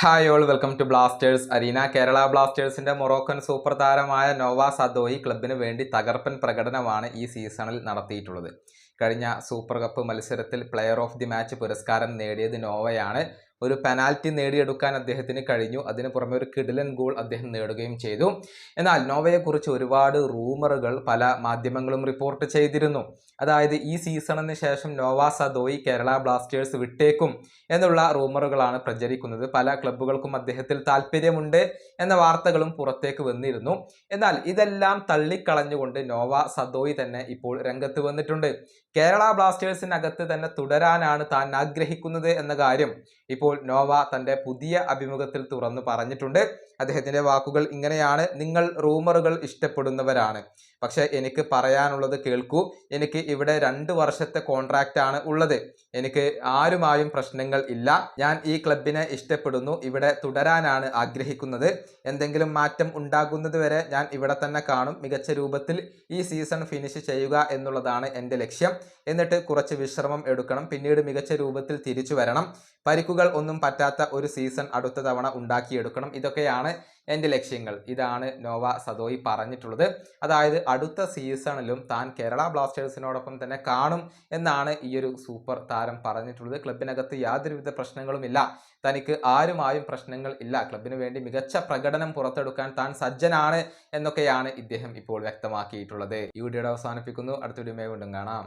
Hi all welcome to Blasters Arena Kerala ബ്ലാസ്റ്റേഴ്സിന്റെ Moroccan super താരമായ Noah Sadaoui ക്ലബിന് വേണ്ടി തകർപ്പൻ പ്രകടനമാണ് ഈ സീസണിൽ നടത്തിയിട്ടുള്ളത്. കഴിഞ്ഞ സൂപ്പർ കപ്പ് മത്സരത്തിൽ പ്ലെയർ ഓഫ് ദി മാച്ച് പുരസ്കാരം നേടിയത് നോവയാണ്. ഒരു പെനാൽറ്റി നേടിയെടുക്കാൻ അദ്ദേഹത്തിന് കഴിഞ്ഞു. അതിന് പുറമെ ഒരു കിഡിലൻ ഗോൾ അദ്ദേഹം നേടുകയും ചെയ്തു. എന്നാൽ നോവയെക്കുറിച്ച് ഒരുപാട് റൂമറുകൾ പല മാധ്യമങ്ങളും റിപ്പോർട്ട് ചെയ്തിരുന്നു. അതായത് ഈ സീസണിന് ശേഷം നോവ സദോയി കേരള ബ്ലാസ്റ്റേഴ്സ് വിട്ടേക്കും എന്നുള്ള റൂമറുകളാണ് പ്രചരിക്കുന്നത്. പല ക്ലബ്ബുകൾക്കും അദ്ദേഹത്തിൽ താല്പര്യമുണ്ട് എന്ന വാർത്തകളും പുറത്തേക്ക് വന്നിരുന്നു. എന്നാൽ ഇതെല്ലാം തള്ളിക്കളഞ്ഞുകൊണ്ട് നോവ സദോയി തന്നെ ഇപ്പോൾ രംഗത്ത് വന്നിട്ടുണ്ട്. കേരള ബ്ലാസ്റ്റേഴ്സിനകത്ത് തന്നെ തുടരാനാണ് താൻ ആഗ്രഹിക്കുന്നത് എന്ന കാര്യം ഇപ്പോൾ നോവ തന്റെ പുതിയ അഭിമുഖത്തിൽ തുറന്നു പറഞ്ഞിട്ടുണ്ട്. അദ്ദേഹത്തിന്റെ വാക്കുകൾ ഇങ്ങനെയാണ്. നിങ്ങൾ റൂമറുകൾ ഇഷ്ടപ്പെടുന്നവരാണ്. പക്ഷേ എനിക്ക് പറയാനുള്ളത് കേൾക്കൂ. എനിക്ക് ഇവിടെ രണ്ട് വർഷത്തെ കോൺട്രാക്റ്റ് ആണ് ഉള്ളത്. എനിക്ക് ആരുമായും പ്രശ്നങ്ങൾ ഇല്ല. ഞാൻ ഈ ക്ലബിനെ ഇഷ്ടപ്പെടുന്നു. ഇവിടെ തുടരാനാണ് ആഗ്രഹിക്കുന്നത്. എന്തെങ്കിലും മാറ്റം ഉണ്ടാകുന്നത് വരെ ഞാൻ ഇവിടെ തന്നെ കാണും. മികച്ച രൂപത്തിൽ ഈ സീസൺ ഫിനിഷ് ചെയ്യുക എന്നുള്ളതാണ് എന്റെ ലക്ഷ്യം. എന്നിട്ട് കുറച്ച് വിശ്രമം എടുക്കണം. പിന്നീട് മികച്ച രൂപത്തിൽ തിരിച്ചു വരണം. പരിക്കുകൾ ഒന്നും പറ്റാത്ത ഒരു സീസൺ അടുത്ത തവണ ഉണ്ടാക്കിയെടുക്കണം. ഇതൊക്കെയാണ് എന്റെ ലക്ഷ്യങ്ങൾ. ഇതാണ് നോവ സദോയി പറഞ്ഞിട്ടുള്ളത്. അതായത് അടുത്ത സീസണിലും താൻ കേരള ബ്ലാസ്റ്റേഴ്സിനോടൊപ്പം തന്നെ കാണും എന്നാണ് ഈ ഒരു സൂപ്പർ താരം പറഞ്ഞിട്ടുള്ളത്. ക്ലബിനകത്ത് യാതൊരുവിധ പ്രശ്നങ്ങളുമില്ല. തനിക്ക് ആരുമായും പ്രശ്നങ്ങൾ ഇല്ല. ക്ലബിന് വേണ്ടി മികച്ച പ്രകടനം പുറത്തെടുക്കാൻ താൻ സജ്ജനാണ് എന്നൊക്കെയാണ് ഇദ്ദേഹം ഇപ്പോൾ വ്യക്തമാക്കിയിട്ടുള്ളത്. ഈ വീഡിയോയുടെ അവസാനിപ്പിക്കുന്നു. അടുത്ത വീഡിയോ വീണ്ടും കാണാം.